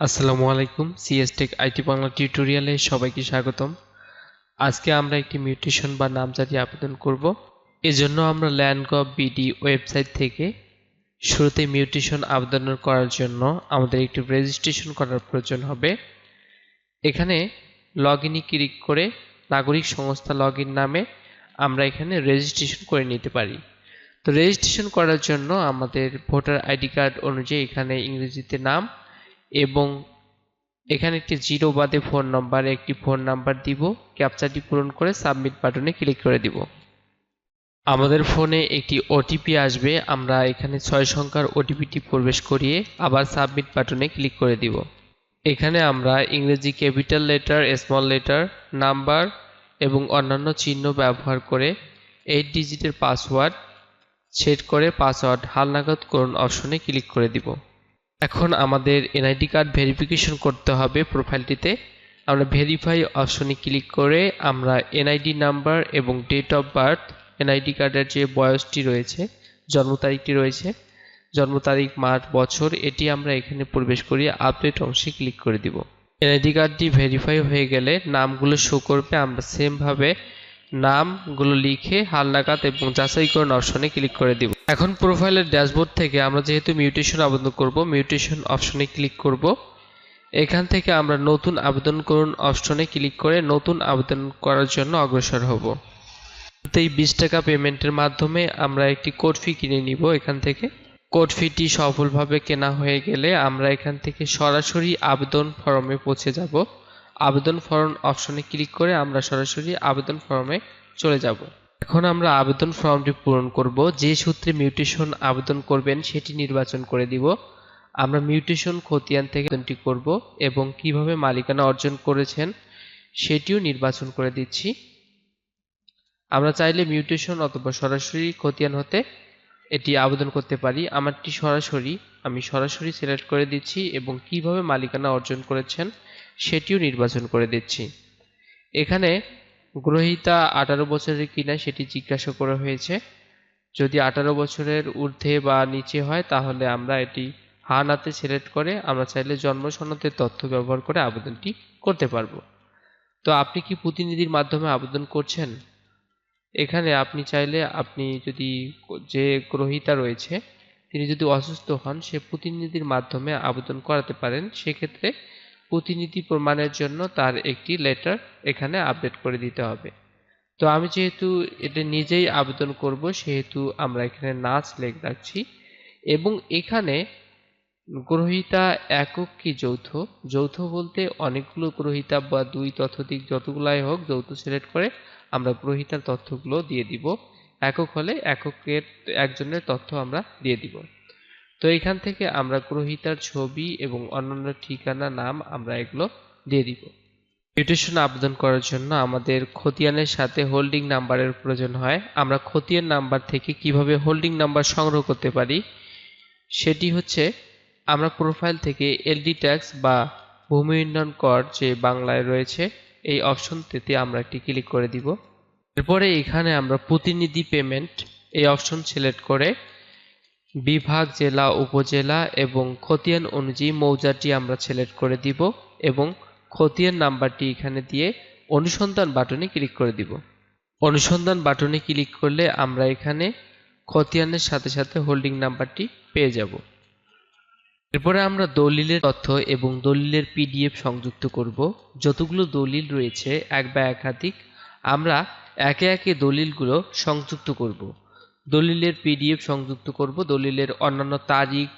আসসালামু আলাইকুম CS take IT Bangla টিউটোরিয়ালে সবাইকে স্বাগতম। আজকে আমরা একটি মিউটেশন বা নামজারি আবেদন করব। এজন্য আমরা ল্যান্ডগভ বিডি ওয়েবসাইট থেকে শুরুতে মিউটেশন আবেদন করার জন্য আমাদের একটি রেজিস্ট্রেশন করার প্রয়োজন হবে। এখানে লগ ইনে ক্লিক করে নাগরিক সংস্থা লগ নামে আমরা এখানে রেজিস্ট্রেশন করে নিতে পারি। তো রেজিস্ট্রেশন করার জন্য আমাদের ভোটার আইডি কার্ড অনুযায়ী এখানে ইংরেজিতে নাম এবং এখানে একটি জিরো বাদে ফোন নাম্বার একটি ফোন নাম্বার দিব ক্যাপচারটি পূরণ করে সাবমিট বাটনে ক্লিক করে দিব। আমাদের ফোনে একটি ওটিপি আসবে, আমরা এখানে ছয় সংখ্যার ওটিপিটি প্রবেশ করিয়ে আবার সাবমিট বাটনে ক্লিক করে দিব। এখানে আমরা ইংরেজি capital letter small letter number এবং অন্যান্য চিহ্ন ব্যবহার করে এইট ডিজিটের পাসওয়ার্ড সেট করে পাসওয়ার্ড হালনাগাদ করুন অপশনে ক্লিক করে দিব। এখন আমাদের এনআইডি কার্ড ভেরিফিকেশন করতে হবে প্রোফাইলটিতে আমরা ভেরিফাই অপশনে ক্লিক করে আমরা এনআইডি নাম্বার এবং ডেট অফ বার্থ এনআইডি কার্ডের যে বয়সটি রয়েছে, জন্ম তারিখটি রয়েছে, জন্ম তারিখ, মাস, বছর, এটি আমরা এখানে প্রবেশ করিয়ে আপডেট অংশে ক্লিক করে দিব। এনআইডি কার্ডটি ভেরিফাই হয়ে গেলে নামগুলো শো করবে, আমরা সেমভাবে নামগুলো লিখে হালনাগাদ এবং যাচাইকরণ অপশনে ক্লিক করে দিব। এখন প্রোফাইলের ড্যাশবোর্ড থেকে আমরা যেহেতু মিউটেশন আবেদন করব মিউটেশন অপশনে ক্লিক করব। এখান থেকে আমরা নতুন আবেদন করুন অপশনে ক্লিক করে নতুন আবেদন করার জন্য অগ্রসর হব। এই বিশ টাকা পেমেন্টের মাধ্যমে আমরা একটি কোড ফি কিনে নিব এখান থেকে। কোড ফিটি সফলভাবে কেনা হয়ে গেলে আমরা এখান থেকে সরাসরি আবেদন ফর্মে পৌঁছে যাব। আবেদন ফর্ম অপশনে ক্লিক করে আমরা সরাসরি আবেদন ফর্মে চলে যাব। এখন আমরা আবেদন ফর্মটি পূরণ করব। যে সূত্রে মিউটেশন আবেদন করবেন, সেটি নির্বাচন করে দিব। আমরা মিউটেশন খতিয়ান থেকে আবেদনটি করব এবং কীভাবে মালিকানা অর্জন করেছেন, সেটিও নির্বাচন করে দিচ্ছি। আমরা চাইলে মিউটেশন অথবা সরাসরি খতিয়ান হতে এটি আবেদন করতে পারি। আমারটি সরাসরি, আমি সরাসরি সিলেক্ট করে দিচ্ছি এবং কীভাবে মালিকানা অর্জন করেছেন, সেটিও নির্বাচন করে দিচ্ছি। এখানে গ্রহীতা আঠারো বছরের কিনা সেটি জিজ্ঞাসা করা হয়েছে। যদি আঠারো বছরের ঊর্ধ্বে বা নিচে হয়, তাহলে আমরা এটি হানাতে সিলেক্ট করে আমরা চাইলে জন্ম সনদের তথ্য ব্যবহার করে আবেদনটি করতে পারব। তো আপনি কি প্রতিনিধির মাধ্যমে আবেদন করছেন? এখানে আপনি চাইলে আপনি যদি যে গ্রহীতা রয়েছে, তিনি যদি অসুস্থ হন, সে প্রতিনিধির মাধ্যমে আবেদন করাতে পারেন। সেক্ষেত্রে প্রতিনিধি প্রমাণের জন্য তার একটি লেটার এখানে আপডেট করে দিতে হবে। তো আমি যেহেতু এটা নিজেই আবেদন করব, সেহেতু আমরা এখানে নাচ লেখ রাখছি এবং এখানে গ্রহিতা একক কি যৌথ? যৌথ বলতে অনেকগুলো গ্রহিতা বা দুই তথ্যদিক যতগুলাই হোক যৌথ সিলেক্ট করে আমরা গ্রহিতার তথ্যগুলো দিয়ে দিব। একক হলে এককের একজনের তথ্য আমরা দিয়ে দিব। তো এখান থেকে আমরা গ্রহিতার ছবি এবং অন্যান্য ঠিকানা, নাম আমরা এগুলো দিয়ে দিব। মিউটেশন আবেদন করার জন্য আমাদের খতিয়ানের সাথে হোল্ডিং নাম্বারের প্রয়োজন হয়। আমরা খতিয়ান নাম্বার থেকে কীভাবে হোল্ডিং নাম্বার সংগ্রহ করতে পারি, সেটি হচ্ছে আমরা প্রোফাইল থেকে এলডি ট্যাক্স বা ভূমি উন্নয়ন কর যে বাংলায় রয়েছে, এই অপশনটিতে আমরা একটি ক্লিক করে দিব। এরপরে এখানে আমরা প্রতিনিধি পেমেন্ট এই অপশন সিলেক্ট করে বিভাগ, জেলা, উপজেলা এবং খতিয়ান অনুযায়ী মৌজাটি আমরা সিলেক্ট করে দিব এবং খতিয়ান নাম্বারটি এখানে দিয়ে অনুসন্ধান বাটনে ক্লিক করে দিব। অনুসন্ধান বাটনে ক্লিক করলে আমরা এখানে খতিয়ানের সাথে সাথে হোল্ডিং নাম্বারটি পেয়ে যাব। এরপরে আমরা দলিলের তথ্য এবং দলিলের পিডিএফ সংযুক্ত করব। যতগুলো দলিল রয়েছে, এক বা একাধিক, আমরা একে একে দলিলগুলো সংযুক্ত করব। দলিলের পিডিএফ সংযুক্ত করব, দলিলের অন্যান্য তারিখ,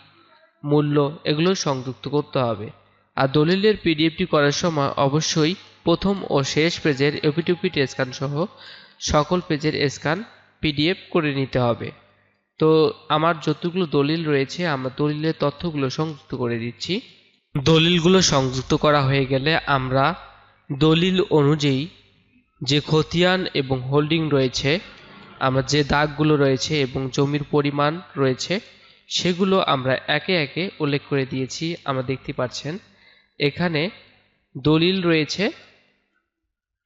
মূল্য এগুলো সংযুক্ত করতে হবে। আর দলিলের পিডিএফটি করার সময় অবশ্যই প্রথম ও শেষ পেজের এপিটুপিট স্ক্যান সহ সকল পেজের স্ক্যান পিডিএফ করে নিতে হবে। তো আমার যতগুলো দলিল রয়েছে, আমরা দলিলের তথ্যগুলো সংযুক্ত করে দিচ্ছি। দলিলগুলো সংযুক্ত করা হয়ে গেলে আমরা দলিল অনুযায়ী যে খতিয়ান এবং হোল্ডিং রয়েছে আমরা যে দাগগুলো রয়েছে এবং জমির পরিমাণ রয়েছে, সেগুলো আমরা একে একে উল্লেখ করে দিয়েছি, আমরা দেখতে পাচ্ছেন। এখানে দলিল রয়েছে,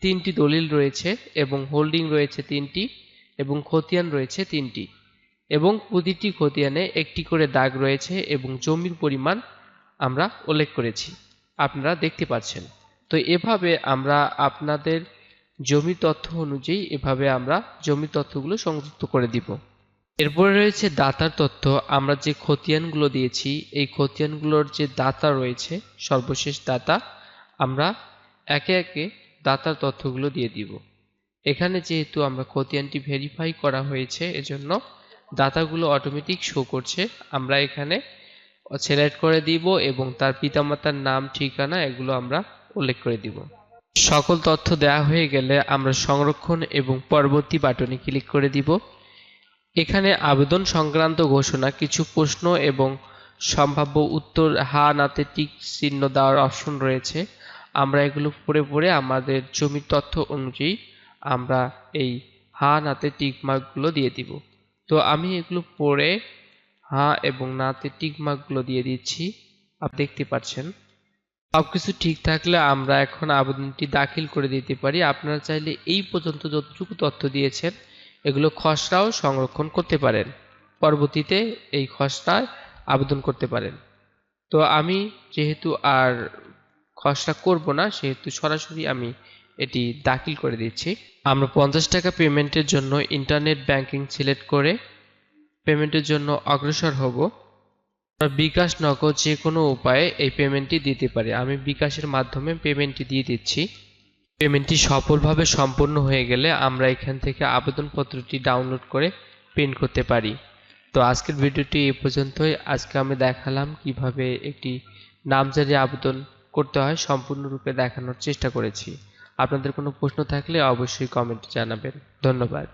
তিনটি দলিল রয়েছে এবং হোল্ডিং রয়েছে তিনটি এবং খতিয়ান রয়েছে তিনটি এবং প্রতিটি খতিয়ানে একটি করে দাগ রয়েছে এবং জমির পরিমাণ আমরা উল্লেখ করেছি। আপনারা দেখতে পাচ্ছেন। তো এভাবে আমরা আপনাদের জমি তথ্য অনুযায়ী এভাবে আমরা জমি তথ্যগুলো সংযুক্ত করে দিব। এরপরে রয়েছে দাতার তথ্য। আমরা যে খতিয়ানগুলো দিয়েছি, এই খতিয়ানগুলোর যে দাতা রয়েছে, সর্বশেষ দাতা, আমরা একে একে দাতার তথ্যগুলো দিয়ে দিব। এখানে যেহেতু আমরা খতিয়ানটি ভেরিফাই করা হয়েছে, এজন্য দাতাগুলো অটোমেটিক শো করছে। আমরা এখানে সিলেক্ট করে দিব এবং তার পিতামাতার নাম, ঠিকানা এগুলো আমরা উল্লেখ করে দিব। সকল তথ্য দেওয়া হয়ে গেলে আমরা সংরক্ষণ এবং পরবর্তী বাটনে ক্লিক করে দিব। এখানে আবেদন সংক্রান্ত ঘোষণা, কিছু প্রশ্ন এবং সম্ভাব্য উত্তর, হা, নাতে টিক, চিহ্ন দেওয়ার অপশন রয়েছে। আমরা এগুলো পড়ে পড়ে আমাদের জমির তথ্য অনুযায়ী আমরা এই হা, নাতে টিক মার্কগুলো দিয়ে দিব। তো আমি এগুলো পড়ে হা এবং নাতে টিক মার্কগুলো দিয়ে দিচ্ছি। আপনি দেখতে পাচ্ছেন। সবকিছু ঠিক থাকলে আমরা এখন আবেদনটি দাখিল করে দিতে পারি। আপনারা চাইলে এই পর্যন্ত যতটুকু তথ্য দিয়েছেন, এগুলো খসড়াও সংরক্ষণ করতে পারেন। পরবর্তীতে এই খসড়ায় আবেদন করতে পারেন। তো আমি যেহেতু আর খসড়া করব না, সেহেতু সরাসরি আমি এটি দাখিল করে দিচ্ছি। আমরা পঞ্চাশ টাকা পেমেন্টের জন্য ইন্টারনেট ব্যাংকিং সিলেক্ট করে পেমেন্টের জন্য অগ্রসর হব। বিকাশ নগদ যে কোনো উপায়ে এই পেমেন্টটি দিতে পারি। আমি বিকাশের মাধ্যমে পেমেন্টটি দিয়ে দিচ্ছি। পেমেন্টটি সফলভাবে সম্পন্ন হয়ে গেলে আমরা এখান থেকে আবেদনপত্রটি ডাউনলোড করে প্রিন্ট করতে পারি। তো আজকের ভিডিওটি এ পর্যন্তই। আজকে আমি দেখালাম কীভাবে একটি নামজারি আবেদন করতে হয়, সম্পূর্ণরূপে দেখানোর চেষ্টা করেছি। আপনাদের কোনো প্রশ্ন থাকলে অবশ্যই কমেন্টে জানাবেন। ধন্যবাদ।